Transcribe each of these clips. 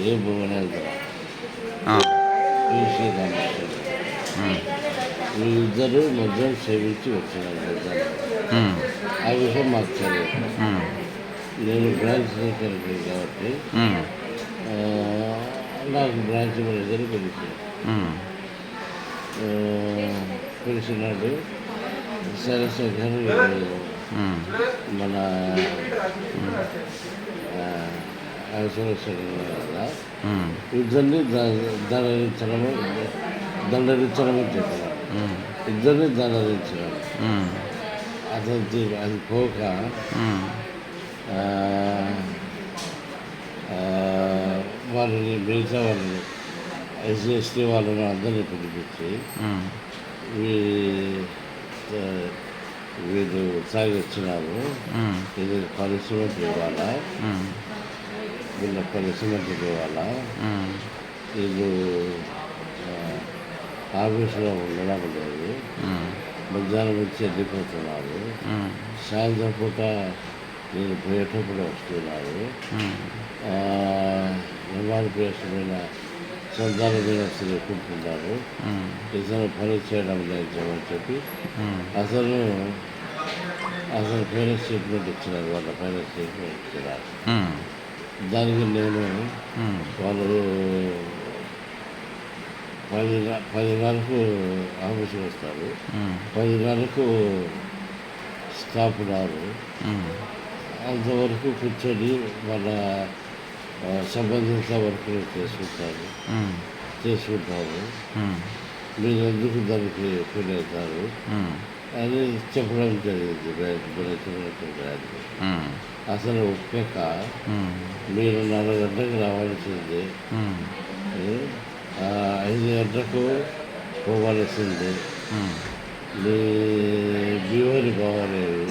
ఏ భువనేంద్ర ఆ, పిసి రామేశ్వరం ఉమ్, వీళ్ళిద్దరూ మద్యం సేవించి వచ్చినారు ఆ విషయం మాకు తెలియదు. నేను బ్రాంచ్ సెక్రటరీ కాబట్టి నాకు బ్రాంచ్ మేనేజర్ పిలిచి. పిలిచినాడు. సరస్వతి గారు మన ఇద్దరిని దండరించడము దండరించడము ఉమ్, ఇద్దరిని దండరించడం. అతను అది పోక వాళ్ళని మిగతా వాళ్ళని ఎస్సీ ఎస్టీ వాళ్ళని అందరినీ పిలిపించి వీళ్ళు తాగి వచ్చినారు. ఇది పనిష్మెంట్ ఇవ్వాలా వీళ్ళ పనిష్మెంట్ ఇవ్వాలా? ఉమ్, వీళ్ళు ఆఫీసులో ఉండడం లేదు. మధ్యాహ్నం వచ్చి వెళ్ళిపోతున్నారు. సాయంత్రం పూట నేను పోయేటప్పుడు వస్తున్నారు. ఎంఆర్పిఎస్ మీద సొంతాల తిరుగుకుంటున్నారు ఉమ్, ఇతను పని చేయడం లేదు అని చెప్పి అసలు అసలు పైన స్టేట్మెంట్ ఇచ్చినారు వాళ్ళ పైన స్టేట్మెంట్ ఇచ్చినారు. దానికి నేను వాళ్ళు పది పది గంటలకు ఆఫీస్కి వస్తారు. ఉమ్, పది గంటలకు స్టాఫ్ రారు అంతవరకు కూర్చొని వాళ్ళ సంబంధిత వర్కులు చేసుకుంటారు. చేసుకుంటారు. మీరు ఎందుకు దానికి ఫీల్ అవుతారు? అని చెప్పడం జరిగింది బ్రాంచ్ ఉమ్, అసలు ఒప్పుక మీరు నాలుగు గంటలకు రావాల్సింది. ఐదు గంటలకు పోవాల్సింది. మీ బిహేవియర్ బాగోలేదు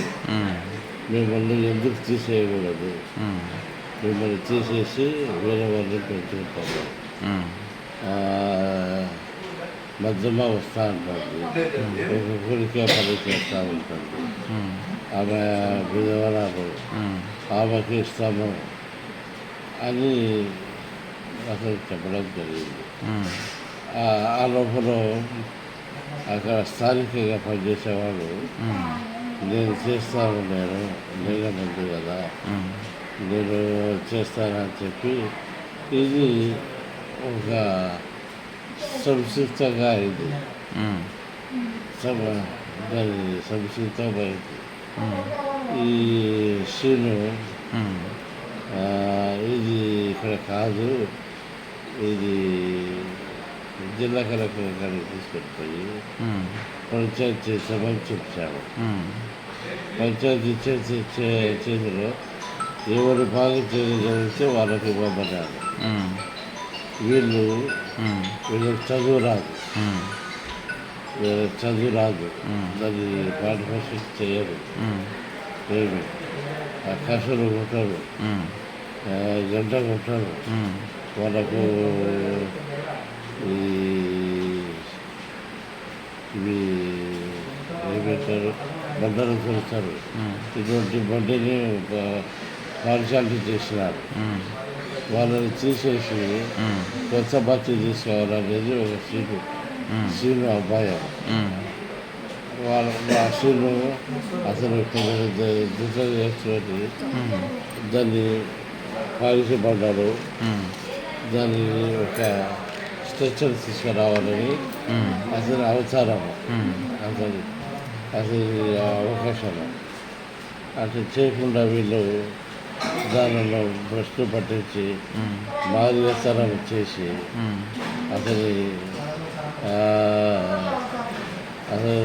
మిమ్మల్ని ఎందుకు తీసేయకూడదు? మిమ్మల్ని తీసేసి వేరే వాళ్ళని పెంచుకుంటాము. మధ్యమ వస్తూ ఉంటుంది ఒక్కొక్కరికే పని చేస్తూ ఉంటుంది ఆమె విధవరాలు ఆమెకి ఇస్తాము అని అసలు చెప్పడం జరిగింది. ఆ లోపల అక్కడ స్థానికంగా పనిచేసేవాడు నేను చేస్తాను నేను లేనమంది కదా నేను చేస్తానని చెప్పి ఇది ఒక సంక్షిప్తంగా అయింది సంక్షిప్తమైంది ఈ ఆ, ఇది ఇక్కడ కాదు. ఇది జిల్లా కలెక్టర్ గారికి తీసుకెళ్ళిపోయి పంచాయతీ చేసామని చెప్పాము పంచాయతీ చేసి చేతిలో ఎవరు బాగా చేయగలిగితే వాళ్ళకి ఉమ్, వీళ్ళు వీళ్ళకి చదువు రాదు వీళ్ళకి చదువు రాదు. దాన్ని పార్టిసిపేట్ చేయరు. ఏమి కసలు కొట్టరు. గంట కొట్టరు. వాళ్ళకు ఈ ఇవి ఏమంటారు? బండలు కొడతారు. ఇటువంటి బండిని పాఠశాల చేసినారు. వాళ్ళని తీసేసి కొత్త బస్సు తీసుకోవాలనేది ఒక సీను ఉమ్, సీను ఉమ్, వాళ్ళ ఆ సీను అసలు దుఃఖ చేస్తున్నది. దాన్ని ఉమ్, దాన్ని ఒక స్ట్రెచ్చర్ తీసుకురావాలని ఉమ్, అసలు అవసరం ఉమ్, అసలు అసలు ఆ అవకాశం. అట్లా చేయకుండా వీళ్ళు దానిలో బ్రష్లు పట్టించి ఉమ్, మాదిరితనం ఇచ్చేసి ఉమ్, అసలు అసలు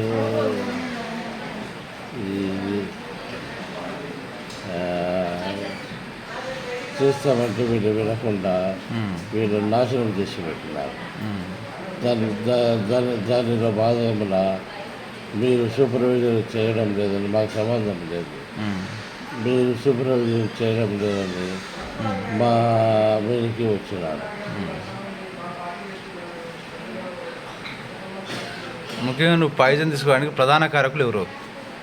చేస్తామంటే వీళ్ళు వినకుండా వీళ్ళు నాశనం చేసి పెట్టినారు. దాని దా- దాని దానిలో భాగంగా మీరు సూపర్వైజర్ చేయడం లేదని మాకు సంబంధం లేదు. మీరు సూపర్వైజర్ చేయడం లేదని మా మీదకి వచ్చినారు ముఖ్యంగా నువ్వు పాయిజన్ తీసుకోవడానికి ప్రధాన కారకులు ఎవరు?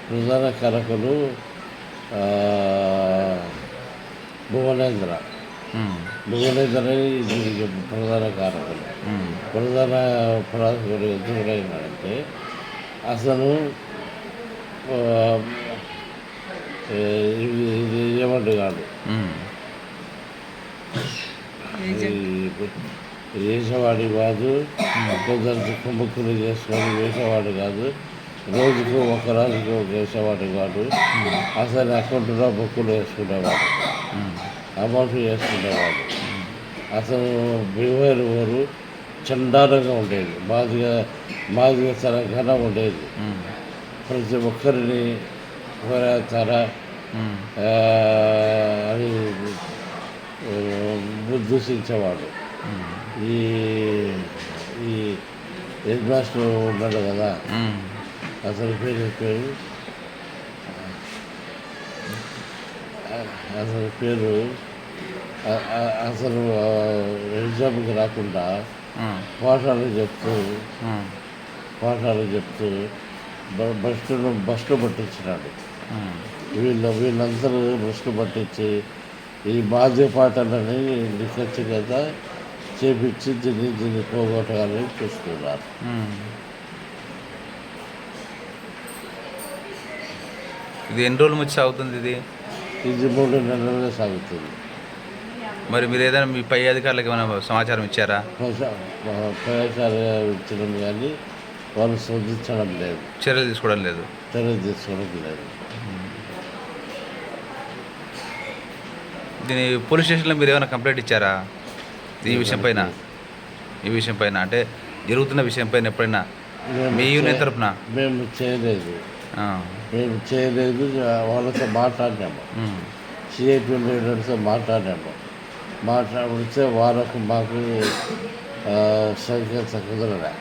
ప్రధాన కరకులు భువనేంద్ర. ఇది ప్రధాన కారకులు. ప్రధాన ప్రాసకుడు ఎందుకంటే అసలు ఏమంటు కాదు. వేసేవాడి కాదు కొందరు కుంభకులు చేసుకొని వేసేవాడు కాదు రోజుకు ఒక రోజుకు ఒక వేసేవాడు కాదు అసలు అకౌంట్లో బుక్కులు వేసుకునేవాడు అమౌంట్ వేసుకునేవాడు. అసలు బిహేవియర్ ఊరు చండాలంగా ఉండేది మాదిగా మాదిగా తరగన ఉండేది. ఉమ్, ప్రతి ఒక్కరిని తర అని ఆ, దూషించేవాడు. ఈ ఈ హెడ్ మాస్టర్ ఉన్నాడు కదా అతని పేరు పేరు? అతని పేరు అ- అ- అసలు ఆ, ఎగ్జామ్కి రాకుండా పాఠాలు చెప్తూ పాఠాలు చెప్తూ బస్సును బస్సు పట్టించినాడు. వీళ్ళు వీళ్ళందరూ బస్సు పట్టించి ఈ బాధ్య పాటలని నిఖచ్చితంగా చేపించి దీన్ని దీన్ని పోగొట్టాలని చూస్తున్నారు. ఇది ఎన్ని రోజుల నుంచి సాగుతుంది ఇది? ఇది మూడు నెలలుగా సాగుతుంది. మరి మీరు ఏదైనా మీ పై అధికారులకు ఏమైనా సమాచారం ఇచ్చారా? ప్రయోజనాలు ఇచ్చడం కానీ వాళ్ళు శోధించడం లేదు. చర్యలు తీసుకోవడం లేదు. చర్య తీసుకోవడం లేదు. దీని పోలీస్ స్టేషన్లో మీరు ఏమైనా కంప్లైంట్ ఇచ్చారా? ఈ విషయం పైన? ఈ విషయం పైన? అంటే జరుగుతున్న విషయం పైన ఎప్పుడైనా? మీ యూనియన్ తరపున? మేము చేయలేదు. మేము చేయలేదు వాళ్ళతో మాట్లాడినాము. సిఐపి లీడర్తో మాట్లాడాము మాట్లాడితే వాళ్ళకు మాకు సంఖ్య కుదరలే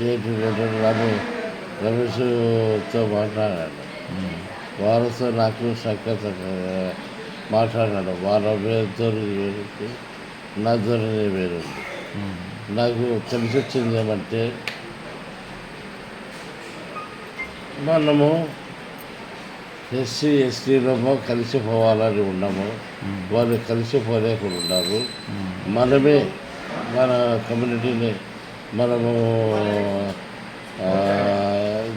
చేతి సిఐపి రమేష్తో మాట్లాడాను వారితో నాకు సంఖ్య మాట్లాడాడు. వాళ్ళ వేరుతో నా ధోరణి వేరుంది. నాకు తెలిసి వచ్చింది ఏమంటే మనము ఎస్సీ ఎస్టీలో కలిసిపోవాలని ఉన్నాము. వాళ్ళు కలిసిపోలేకుండా ఉన్నారు. మనమే మన కమ్యూనిటీని మనము ఆ,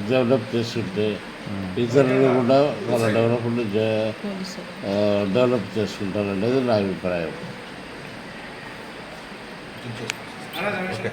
డెవలప్ చేసుకుంటే ఇతరులు కూడా మన డెవలప్మెంట్ జ- ఆ, డెవలప్ చేసుకుంటారనేది నా అభిప్రాయం. ఓకే.